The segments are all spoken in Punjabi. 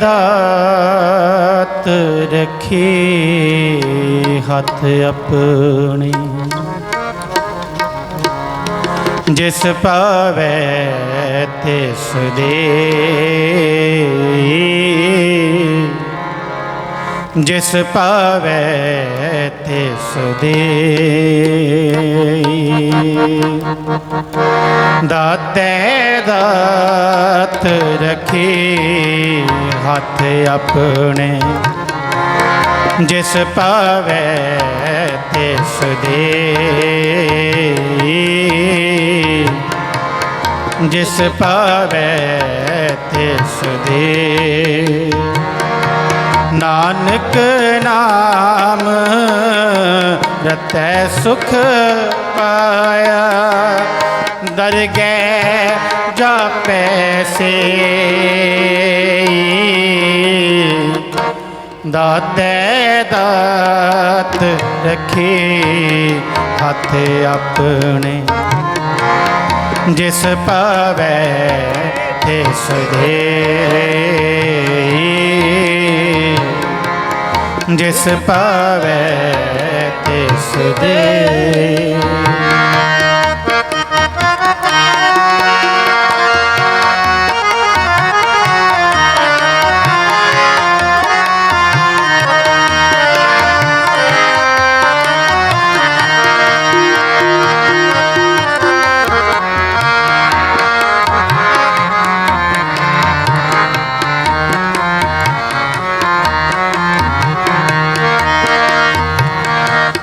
ਦਾਤ ਰੱਖੀ ਹੱਥ ਆਪਣੇ। ਜਿਸ ਪਾਵੇ ਤਿਸ ਦੇ। ਜਿਸ ਪਾਵੇ ਤਿਸ ਦੇ। ਦਾਤੇ ਦਾਤ ਰੱਖੀ ਹੱਥ ਆਪਣੇ, ਜਿਸ ਪਾਵੇ ਤਿਸ ਦੇ। ਜਿਸ ਪਾਵੇ ਤਿਸ ਦੇ। ਨਾਨਕ ਨਾਮ ਰਤੈ ਸੁਖ ਪਾਇਆ ਦਰਗਹਿ ਜਾਪੈ ਸੇ ਦਾਤੇ ਦਾਤ ਰੱਖੀ ਹੱਥ ਆਪਣੇ। ਜਿਸ ਪਾਵੇ ਤਿਸ ਦੇ। ਜਿਸ ਪਾਵੇ ਤਿਸ ਦੇ।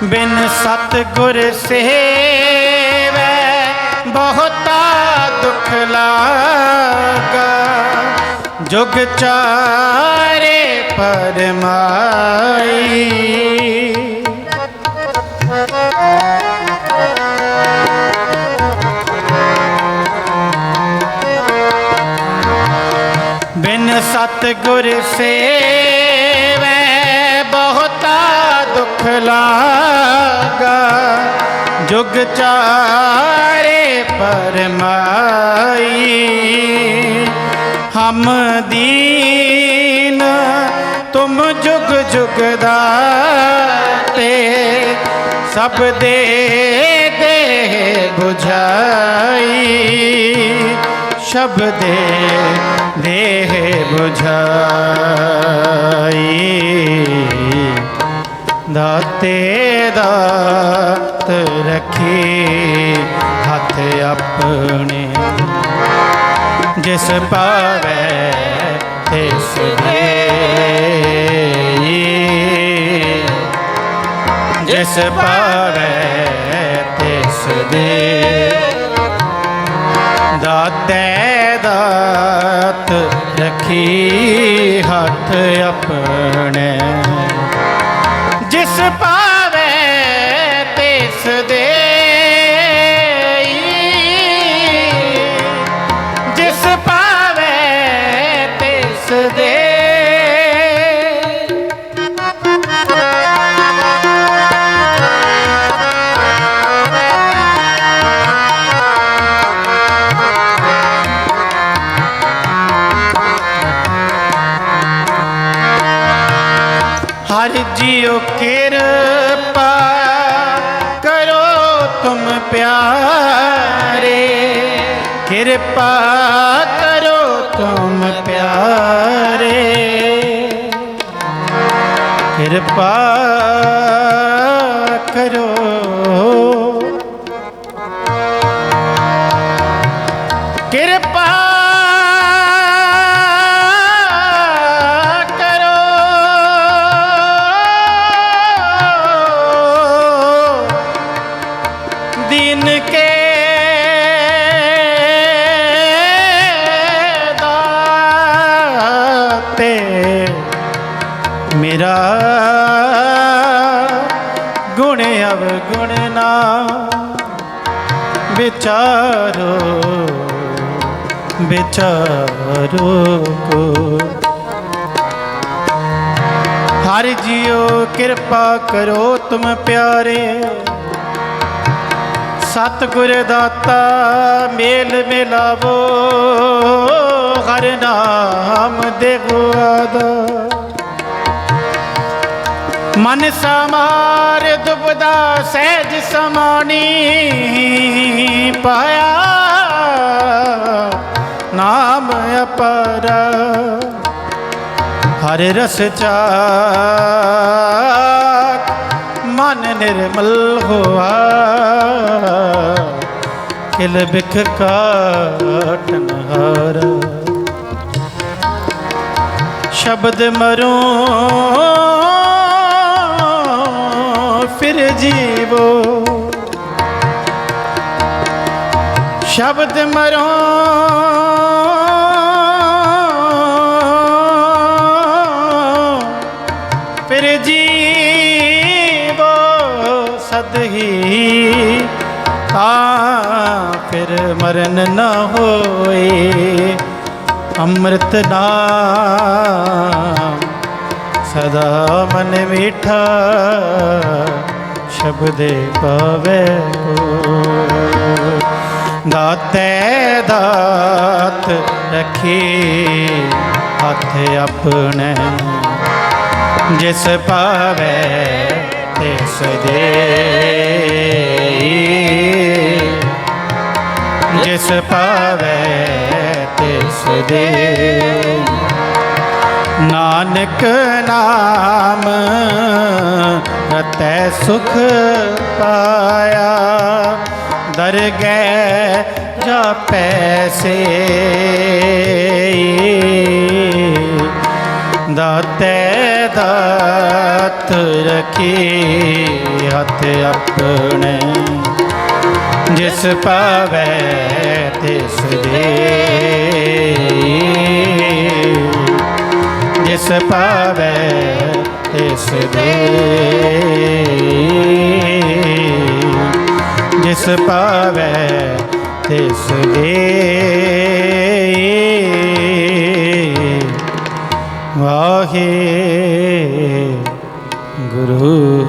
ਬਿਨ ਸਤ ਗੁਰ ਸੇਵੈ, ਬਹੁਤਾ ਦੁਖ ਲਾਗਾ। ਜੁਗ ਚਾਰੇ ਪਰਮਾਈ। ਬਿਨ ਸਤ ਗੁਰ ਸੇਵੈ, ਬਹੁਤਾ ਦੁਖ ਲਾਗਾ ਜੁਗ ਚਾਰੇ ਪਰਮਾਈ, ਹਮ ਦੀਨ, ਤੁਮ ਜੁਗ ਜੁਗ ਦਾਤੇ, ਸਭ ਦੇ ਦੇ 부ਝਾਈ ਸ਼ਬਦੇ ਦੇਹ 부ਝਾਈ ਦਾਤੇ ਦਾ ਦਾਤ ਰੱਖੀ, ਹੱਥ ਆਪਣੇ। ਜਿਸ ਪਾਵੇ ਤਿਸ ਦੇ। ਜਿਸ ਪਾਵੇ ਤਿਸ ਦੇ। ਦਾਤੇ ਦਾਤ ਰੱਖੀ, ਹੱਥ ਆਪਣੇ। ਜਿਸ ਪਾਵੇ ਹਰ ਜੀਉ ਕਿਰਪਾ ਕਰੋ ਤੁਮ ਪਿਆਰੇ। ਕਿਰਪਾ ਕਰੋ ਤੁਮ ਪਿਆਰੇ। ਕਿਰਪਾ ਅਵਗੁਣ ਨਾ ਵਿਚਾਰੋ ਵਿਚਾਰੋ ਕੋ। ਹਰ ਜੀਓ ਕਿਰਪਾ ਕਰੋ ਤੁਮ ਪਿਆਰੇ। ਸਤਿਗੁਰ ਦਾਤਾ ਮੇਲ ਮਿਲਾਵੋ। ਹਰ ਨਾਮ ਦੇ ਗੁਆਦਾ ਮਨ ਸਮਾਰ ਦੁਬਦਾ ਸਹਿਜ ਸਮਾਣੀ ਪਾਇਆ। ਨਾਮ ਅਪਰ। ਹਰ ਰਸ ਚਾਕ। ਮਨ ਨਿਰਮਲ ਹੋਆ। ਕਿਲ ਬਿਖ ਕਾਟਨ ਹਾਰਾ। ਸ਼ਬਦ ਮਰੋ ਜੀਵੋ। ਸ਼ਬਦ ਮਰੋ। ਫਿਰ ਜੀਵੋ, ਸਦ ਹੀ ਫਿਰ ਮਰਨ ਨਾ ਹੋਏ। ਅੰਮ੍ਰਿਤ ਨਾਮ ਸਦਾ ਮਨ ਮੀਠਾ। ਸ਼ਬਦੇ ਪਾਵੇ ਦਾਤੇ ਦਾਤ ਰਖੀ ਹੱਥ ਆਪਣੇ। ਜਿਸ ਪਾਵੇ ਤਿਸ ਦੇ ਜਿਸ ਪਾਵੇ ਤਿਸ ਦੇ ਨਾਨਕ ਨਾਮ ਰਤੈ ਸੁਖ ਪਾਇਆ, ਦਰਗਹਿ ਜਾਪੈ ਸੇ ਦਾਤੇ ਦਾਤ ਰਖੀ ਹੱਥ ਆਪਣੇ, ਜਿਸ ਪਾਵੇ ਤਿਸ ਦੇ। ਜਿਸ ਪਾਵੇ ਤਿਸ ਦੇ। ਜਿਸ ਪਾਵੇ ਤਿਸ ਦੇ। ਵਾਹੇ ਗੁਰੂ